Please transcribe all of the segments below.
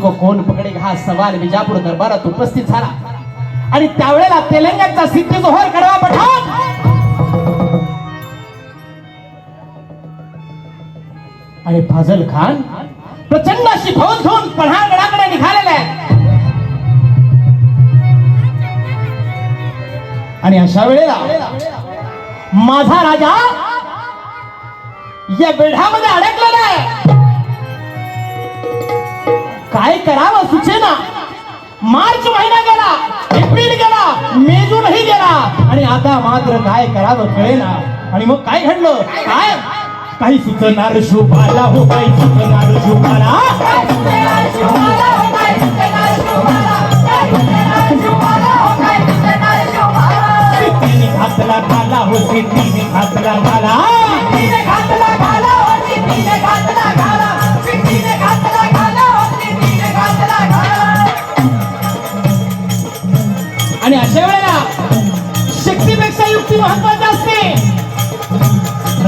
को कोण पकडेगा हा सवाल विजापूर दरबारात उपस्थित झाला. आणि त्यावेळेला तेलंगणचा सिद्धी जोहर कडवा पठाण! आणि फाजल खान प्रचंड अशी फौज घेऊन पन्हाळगडाकडे निघालेले आहेत आणि अशा वेळेला माझा राजा या बेढामध्ये अडकलेला आहे. काय करावं सुचेना. मार्च महिना गेला एप्रिल गेला मे जूनही गेला आणि आता मात्र काय करावं कळेना. आणि मग काय घडलं? काय? काही सुचणार शुभाला हो काही सुचणार शुभाला.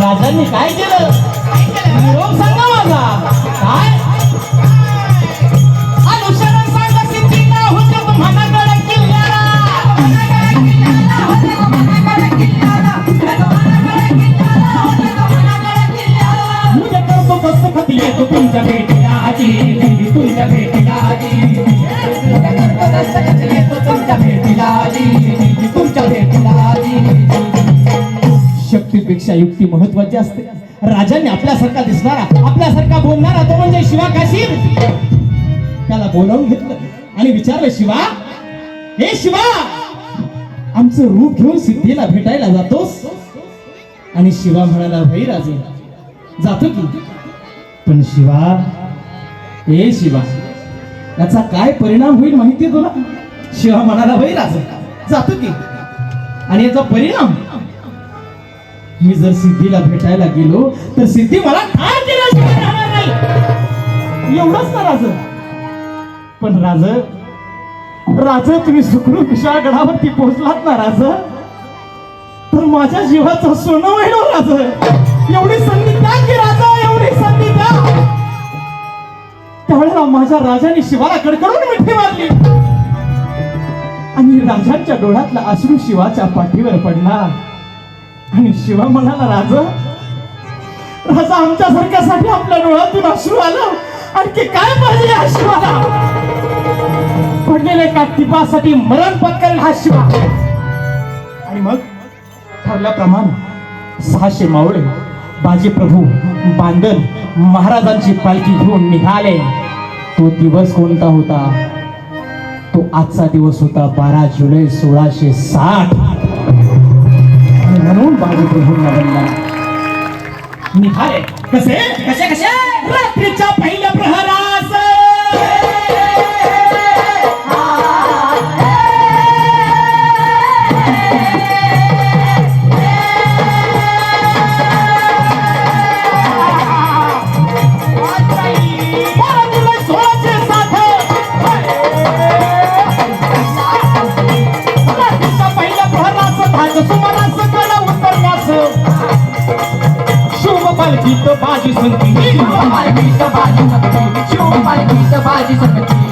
राजांनी काय केलं निरोप सांगा माझा काय अनुसरण सांगा सिद्धीला होते तुम्हाला येतो तुमच्या भेटीला आजी देवी तुमच्या भेटीला आजी तुमच्या भेटीला शक्तीपेक्षा युक्ती महत्वाची असते. राजांनी आपल्यासारखा दिसणारा आपल्यासारखा बोलणारा तो म्हणजे शिवा काशीर त्याला बोलावून घेतलं आणि विचारलं शिवा हे शिवा आमचं रूप घेऊन सिद्धीला भेटायला जातोस? आणि शिवा म्हणाला भाई राजे जातो की. पण शिवा हे शिवा याचा काय परिणाम होईल माहिती तुला? शिवा म्हणाला भाई राजे जातो की. आणि याचा परिणाम मी जर सिद्धीला भेटायला गेलो तर सिद्धी मला ठार केल्याशिवाय राहणार नाही. एवढंच ना राज. पण राज राज तुम्ही सुखरूप विशाळगडावरती पोहोचलात ना राज? तर माझ्या जीवाचं सोनं होईल हो राज. एवढी संधी द्या की राजा एवढी संधी द्या त्यावेळेला माझ्या राजाने शिवाला कडकडून मिठी मारली. आणि राजांच्या डोळ्यातला अश्रू शिवाच्या पाठीवर पडला. आणि शिवा म्हणाला राज राजा आमच्यासारख्यासाठी आपल्या डोळ्यातून अश्रू आलं. आणखी काय पाहिजे या शिवाला? पडलेल्या एका टिपासाठी मरण पत्करेल हा शिवा. आणि मग ठरल्याप्रमाणे सहाशे मावळे बाजी प्रभू बांदल महाराजांची पालखी घेऊन निघाले. तो दिवस कोणता होता? तो आजचा दिवस होता बारा जुलै सोळाशे साठ. म्हणून बाजी प्रभूंना बनला निघाले. कसे? कसे? कसे? रात्रीच्या पहिल्या प्रहरास पालखीत बाजी संगती दोन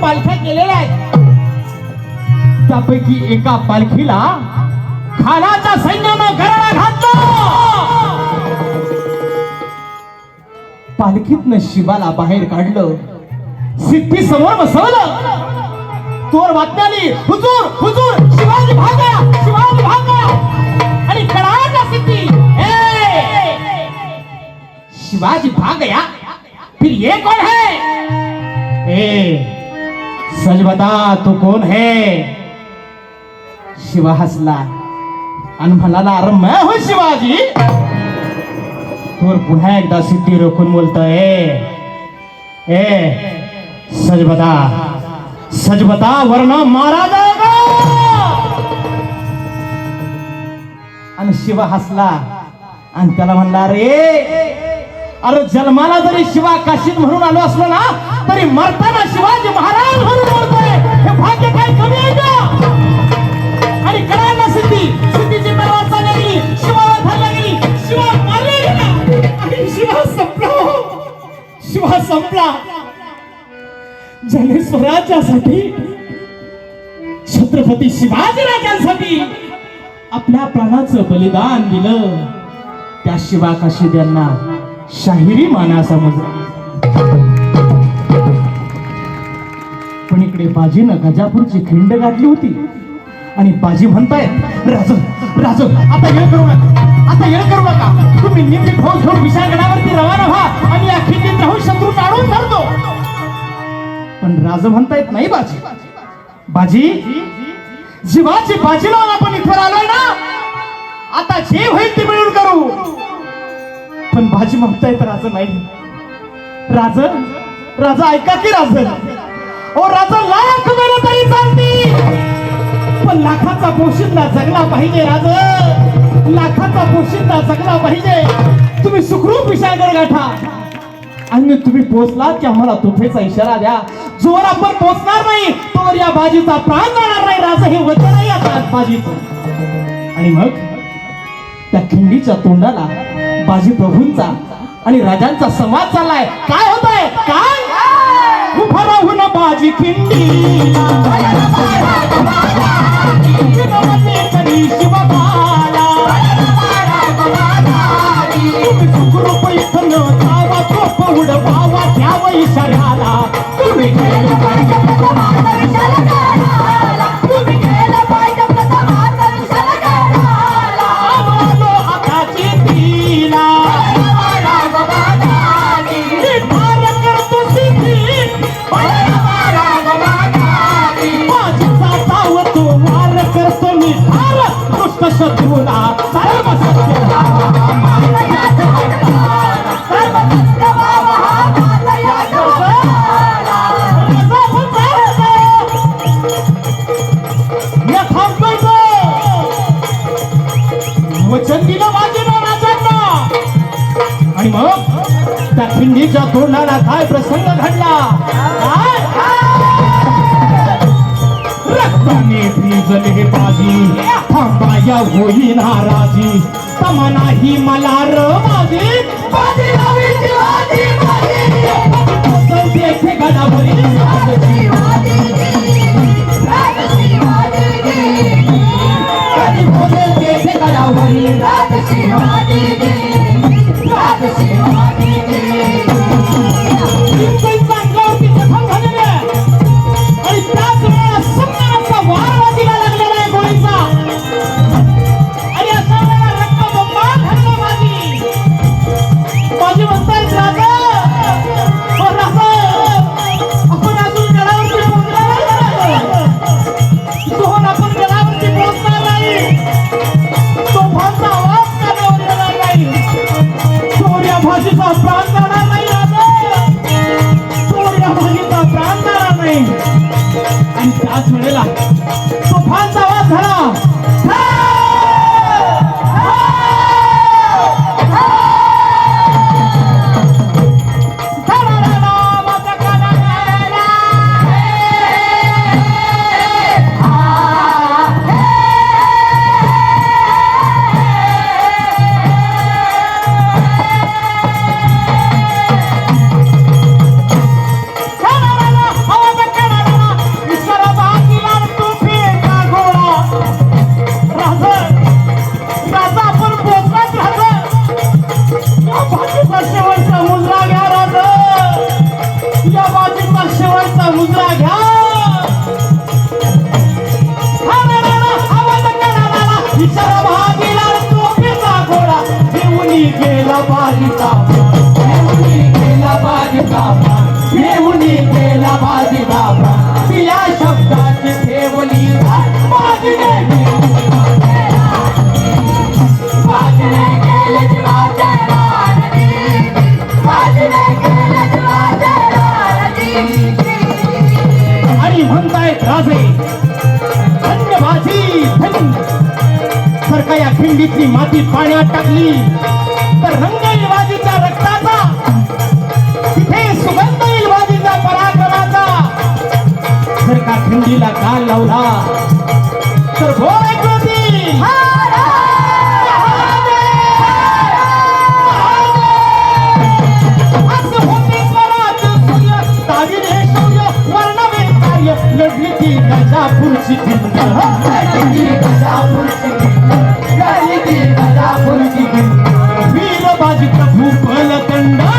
पालख्या केलेल्या आहेत. त्यापैकी एका पालखीला खानाच्या सैन्यानं गरडा घातला. पालखीतनं शिवाला बाहेर काढलं. सिद्धी समोर बसवलं. तोर बातमी हुजूर हुजूर शिवाजी भागा शिवाजी भागा. आणि कडाच्या सिद्धी. शिवाजी भाग गया फिर ये कौन है? ए सच बता तू कोण है? शिवा हसला. आणि म्हणाला अरे मैं हो शिवाजी. तोर पुन्हा एकदा सिद्धी रोखून बोलतोय ए सच बता सच बता वर्ण मारा जाएगा आणि शिवा हसला. आणि त्याला म्हणला रे अरे जन्माला जरी शिवा काशीत म्हणून आलो असलो ना तरी मरताना शिवाजी महाराज म्हणून बोलतोय हे भाग्य काय कमी आहे का? आणि कळायला ना सिद्धी सिद्धीची तलवार चालल्या शिवाला धरल्या गेली शिवा मारले आणि शिवा संपला. शिवा संपला. ज्याने स्वराज्यासाठी छत्रपती शिवाजी राजांसाठी आपल्या प्राणाचं बलिदान दिलं त्या शिवा काशीद यांना शाहिरी माना समज पण इकडे बाजीनं गजापूरची खिंड गाठली होती. आणि बाजी म्हणतायत राजू राज आता येळ करू नका आता येळ करू नका. तुम्ही निम्मी फौज घेऊन विशाळगडावरती रवाना व्हा आणि या खिंडीत राहून शत्रू काढून धरतो. पण राज म्हणतायत नाही बाजी बाजी जीवाची बाजी लावून आपण इथवर आलोय ना? आता जे होईल ते मिळून करू. पण भाजी म्हणताय तर राज नाही. राज राजा ऐका की राज ओ राजा लाख वेळ तरी चालती पण लाखाचा पोशिंदा जगला पाहिजे राज लाखाचा पोशिंदा जगला पाहिजे. तुम्ही सुखरूप विशाळगड गाठा. आणि तुम्ही पोहोचलात की आम्हाला तुफेचा इशारा द्या. जोवर आपण पोहोचणार नाही तोवर या बाजीचा प्राण जाणार नाही राजा हे वचन आहे आता बाजीचं. आणि मग? त्या खिंडीच्या तोंडाला बाजी प्रभूंचा आणि राजांचा संवाद चाललाय. काय होत आहे काय? उभा राहून बाजी खिंडी. शत्रूला सर्व वचन दिलं बाजीनं राजांना. आणि मग त्या खिंडीच्या तोंडाला काय प्रसंग घडला? काय? बाजी. थांबाया होई नाराजी तमनाही मला र माझी बाजी गडावरी माती टाकली तर रंग इलवाजीच्या रक्ताचा तिथे सुगंध इलवाजीचा पराक्रमाचा. जर का थंडीला काल लावला तर भोर ऐकवती असं होते स्वराज सूर्य, लढली ती राजापूरची खिंड. वीर बाजी प्रभू बलकंडा